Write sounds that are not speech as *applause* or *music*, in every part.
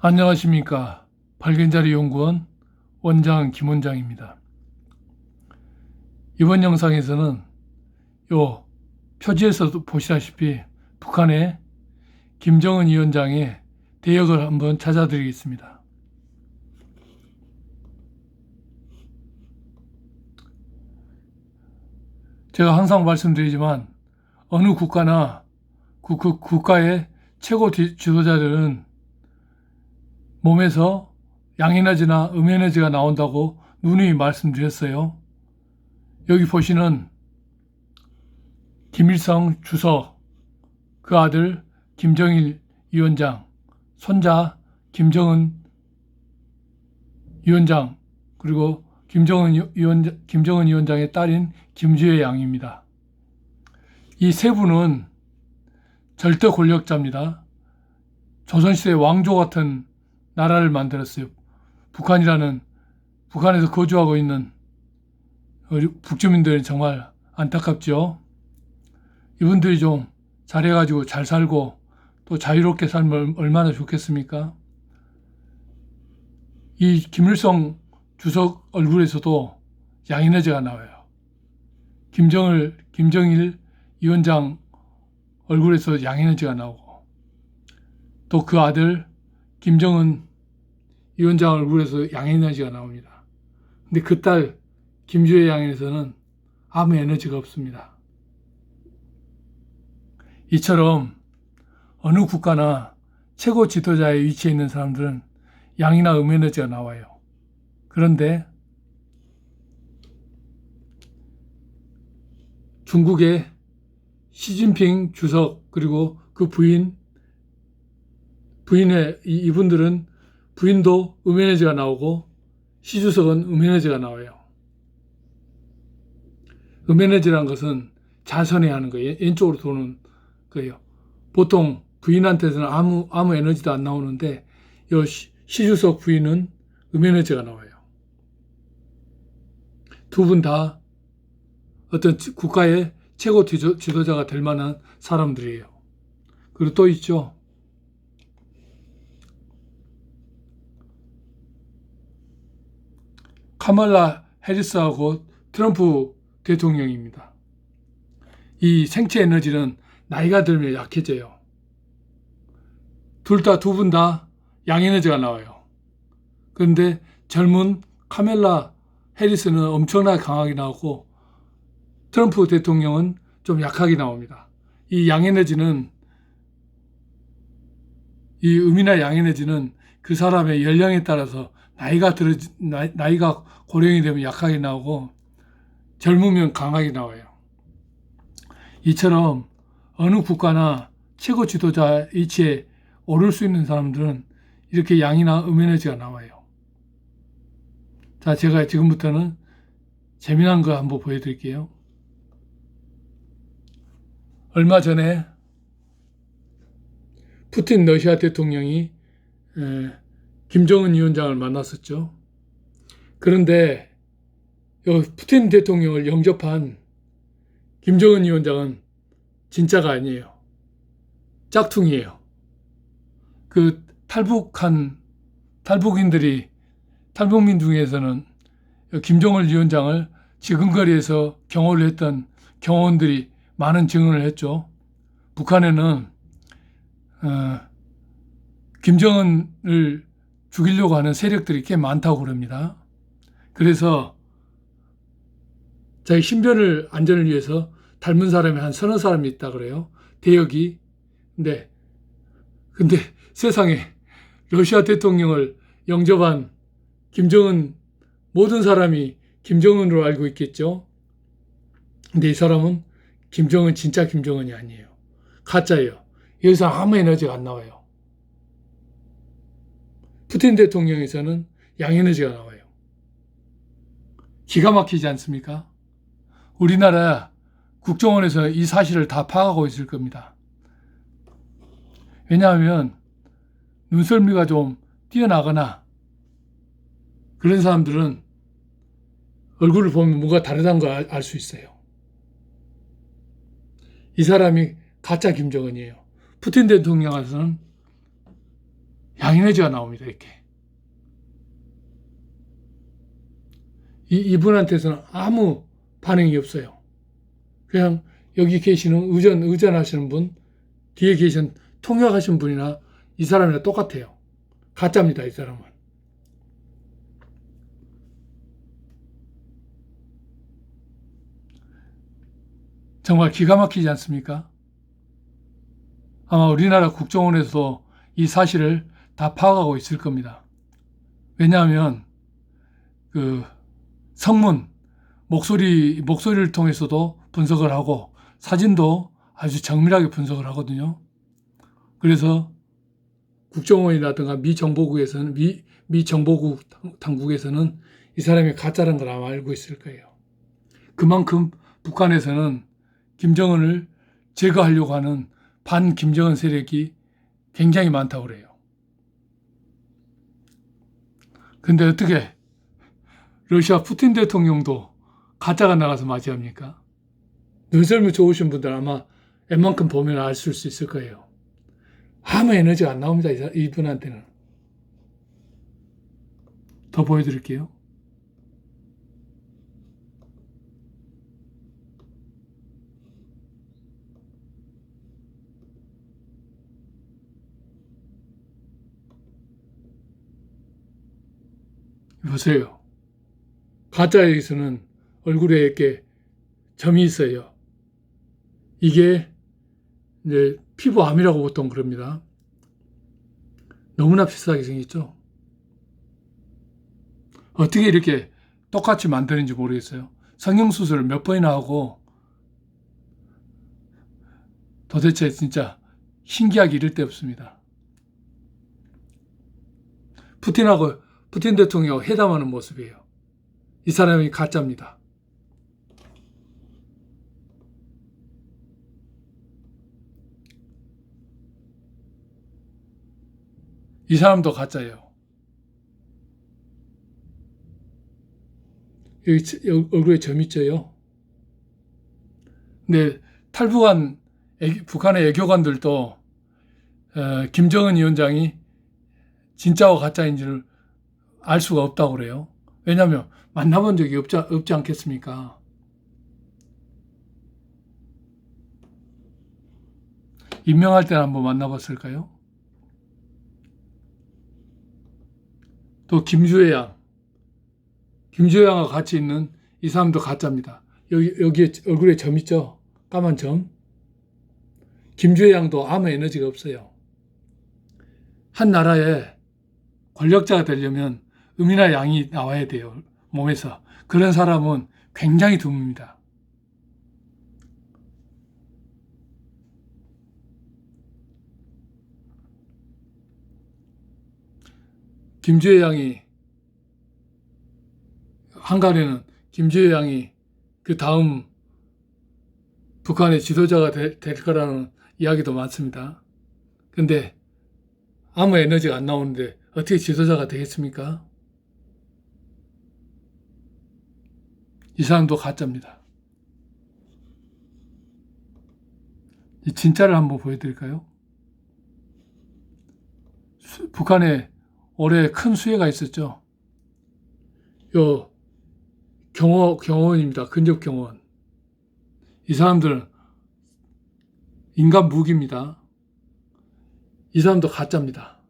안녕하십니까. 발견자리 연구원 원장 김원장입니다. 이번 영상에서는 요 표지에서도 보시다시피 북한의 김정은 위원장의 대역을 한번 찾아드리겠습니다. 제가 항상 말씀드리지만 어느 국가나 그, 그 국가의 최고 지- 지도자들은 몸에서 양에너지나 음에너지가 나온다고 누누이 말씀드렸어요. 여기 보시는 김일성 주석, 그 아들 김정일 위원장, 손자 김정은 위원장, 그리고 김정은 위- 위원장, 김정은 위원장의 딸인 김주혜 양입니다. 이 세 분은 절대 권력자입니다. 조선시대 왕조 같은 나라를 만들었어요. 북한이라는 북한에서 거주하고 있는 우리 북주민들이 정말 안타깝죠. 이분들이 좀 잘해가지고 잘 살고 또 자유롭게 살면 얼마나 좋겠습니까? 이 김일성 주석 얼굴에서도 양에너지가 나와요. 김정을 김정일 위원장 얼굴에서 양에너지가 나오고 또 그 아들 김정은 위원장 얼굴에서 양에너지가 나옵니다. 근데 그 딸 김주혜 양에서는 아무 에너지가 없습니다. 이처럼 어느 국가나 최고 지도자의 위치에 있는 사람들은 양이나 음에너지가 나와요. 그런데 중국의 시진핑 주석 그리고 그 부인 부인의 이- 이분들은 부인도 음에너지가 나오고 시주석은 음에너지가 나와요. 음에너지란 것은 자선해하는 거예요. 왼쪽으로 도는 거예요. 보통 부인한테서는 아무 아무 에너지도 안 나오는데 이 시- 시주석 부인은 음에너지가 나와요. 두 분 다 어떤 지- 국가의 최고 지도, 지도자가 될 만한 사람들이에요. 그리고 또 있죠. 카멀라 해리스하고 트럼프 대통령입니다. 이 생체 에너지는 나이가 들면 약해져요. 둘 다 두 분 다 양에너지가 나와요. 그런데 젊은 카멜라 해리스는 엄청나게 강하게 나오고 트럼프 대통령은 좀 약하게 나옵니다. 이 양에너지는 이 음이나 양에너지는 그 사람의 연령에 따라서 나이가 들어 나이 가 고령이 되면 약하게 나오고 젊으면 강하게 나와요. 이처럼 어느 국가나 최고 지도자 위치에 오를 수 있는 사람들은 이렇게 양이나 음에너지가 나와요. 자, 제가 지금부터는 재미난 거 한번 보여드릴게요. 얼마 전에 푸틴 러시아 대통령이 에, 김정은 위원장을 만났었죠. 그런데 요 푸틴 대통령을 영접한 김정은 위원장은 진짜가 아니에요. 짝퉁이에요. 그 탈북한 탈북인들이 탈북민 중에서는 김정은 위원장을 지근거리에서 경호를 했던 경호원들이 많은 증언을 했죠. 북한에는 어, 김정은을 죽이려고 하는 세력들이 꽤 많다고 그럽니다. 그래서 자기 신변을 안전을 위해서 닮은 사람이 한 서너 사람이 있다 그래요. 대역이. 근데 근데 *laughs* 세상에 러시아 대통령을 영접한 김정은 모든 사람이 김정은으로 알고 있겠죠. 근데 이 사람은 김정은 진짜 김정은이 아니에요. 가짜예요. 여기서 아무 에너지가 안 나와요. 푸틴 대통령에서는 양에너지가 나와요. 기가 막히지 않습니까? 우리나라 국정원에서 이 사실을 다 파악하고 있을 겁니다. 왜냐하면 눈썰미가 좀 뛰어나거나 그런 사람들은 얼굴을 보면 뭔가 다르다는 걸 알 수 있어요. 이 사람이 가짜 김정은이에요. 푸틴 대통령한테는 양에너지가 나옵니다. 이렇게. 이, 이분한테서는 아무 반응이 없어요. 그냥 여기 계시는 의전, 의전하시는 분, 뒤에 계신 통역하신 분이나 이 사람이랑 똑같아요. 가짜입니다, 이 사람은. 정말 기가 막히지 않습니까? 아마 우리나라 국정원에서도 이 사실을 다 파악하고 있을 겁니다. 왜냐하면 그 성문 목소리 목소리를 통해서도 분석을 하고 사진도 아주 정밀하게 분석을 하거든요. 그래서 국정원이라든가 미 정보국에서는 미, 미 정보국 당국에서는 이 사람이 가짜라는 걸 아마 알고 있을 거예요. 그만큼 북한에서는 김정은을 제거하려고 하는 반 김정은 세력이 굉장히 많다고 그래요. 근데 어떻게 러시아 푸틴 대통령도 가짜가 나가서 맞이합니까? 눈썰미 좋으신 분들 아마 웬만큼 보면 아실 수 있을 거예요. 아무 에너지가 안 나옵니다. 이분한테는. 더 보여드릴게요. 보세요. 가짜에서는 얼굴에 이렇게 점이 있어요. 이게 이제 피부암이라고 보통 그럽니다. 너무나 비싸게 생겼죠. 어떻게 이렇게 똑같이 만드는지 모르겠어요. 성형수술을 몇 번이나 하고 도대체 진짜 신기하기 이를 데 없습니다. 푸틴하고 푸틴 대통령 회담하는 모습이에요. 이 사람이 가짜입니다. 이 사람도 가짜예요. 여기, 치- 여기 얼굴에 점 있죠요. 근데 탈북한 애기- 북한의 애교관들도 어, 김정은 위원장이 진짜와 가짜인지를 알 수가 없다고 그래요. 왜냐하면 만나본 적이 없지, 없지 않겠습니까? 임명할 때는 한번 만나봤을까요? 또 김주혜 양, 김주혜 양과 같이 있는 이 사람도 가짜입니다. 여기 여기에 얼굴에 점 있죠? 까만 점. 김주혜 양도 아무 에너지가 없어요. 한 나라에 권력자가 되려면 음이나 양이 나와야 돼요. 몸에서. 그런 사람은 굉장히 드뭅니다. 김주혜 양이 한간에는 김주혜 양이 그 다음 북한의 지도자가 되- 될 거라는 이야기도 많습니다. 근데 아무 에너지가 안 나오는데 어떻게 지도자가 되겠습니까? 이 사람도 가짜입니다. 이 진짜를 한번 보여드릴까요? 수- 북한에 올해 큰 수해가 있었죠. 요 경호 경호원입니다. 근접 경호원. 이 사람들은 인간 무기입니다. 이 사람도 가짜입니다.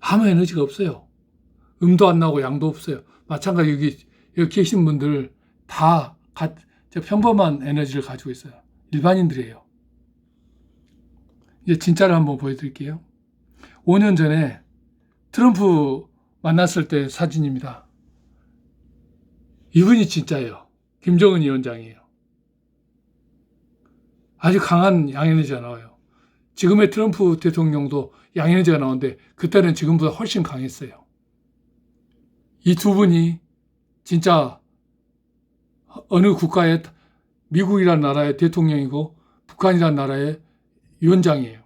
아무 에너지가 없어요. 음도 안 나고 양도 없어요. 마찬가지 여기 여기 계신 분들 다 가, 저 평범한 에너지를 가지고 있어요. 일반인들이에요. 이제 진짜를 한번 보여드릴게요. 5년 전에 트럼프 만났을 때 사진입니다. 이분이 진짜예요. 김정은 위원장이에요. 아주 강한 양에너지가 나와요. 지금의 트럼프 대통령도 양에너지가 나오는데 그때는 지금보다 훨씬 강했어요. 이 두 분이 진짜 어느 국가의 미국이라는 나라의 대통령이고 북한이라는 나라의 위원장이에요.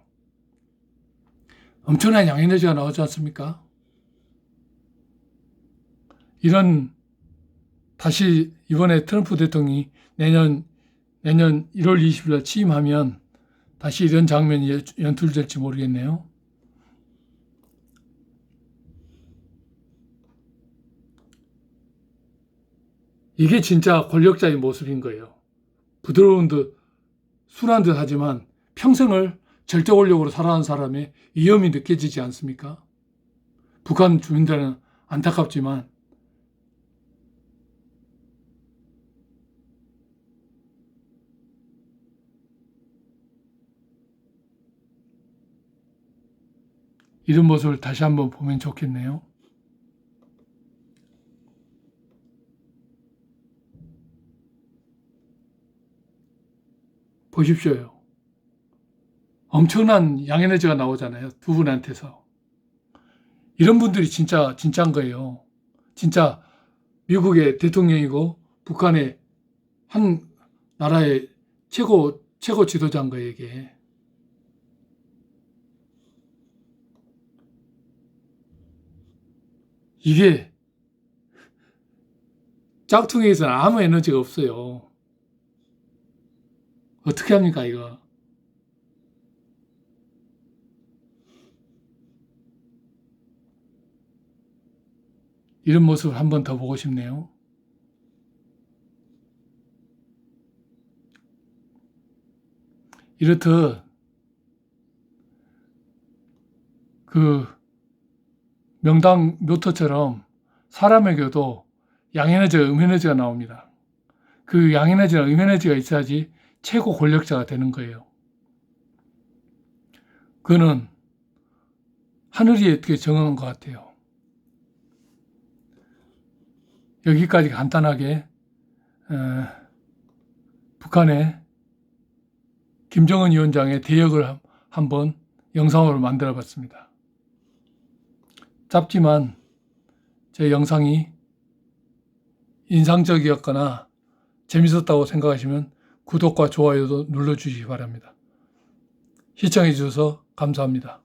엄청난 양에너지가 나오지 않습니까? 이런 다시 이번에 트럼프 대통령이 내년 내년 1월 20일 날 취임하면 다시 이런 장면이 연- 연출될지 모르겠네요. 이게 진짜 권력자의 모습인 거예요. 부드러운 듯, 순한 듯 하지만 평생을 절대 권력으로 살아온 사람의 위험이 느껴지지 않습니까? 북한 주민들은 안타깝지만 이런 모습을 다시 한번 보면 좋겠네요. 보십시오요. 엄청난 양에너지가 나오잖아요. 두 분한테서. 이런 분들이 진짜, 진짜인 거예요. 진짜 미국의 대통령이고 북한의 한 나라의 최고, 최고 지도자인 거예요, 이게. 이게 짝퉁에서는 아무 에너지가 없어요. 어떻게 합니까, 이거? 이런 모습을 한 번 더 보고 싶네요. 이렇듯 그 명당 묘토처럼 사람에게도 양에너지와 음에너지가 나옵니다. 그 양에너지와 음에너지가 있어야지 최고 권력자가 되는 거예요. 그는 하늘이 어떻게 정한 것 같아요. 여기까지 간단하게 어, 북한의 김정은 위원장의 대역을 한- 한번 영상으로 만들어 봤습니다. 짧지만 제 영상이 인상적이었거나 재밌었다고 생각하시면 구독과 좋아요도 눌러주시기 바랍니다. 시청해 주셔서 감사합니다.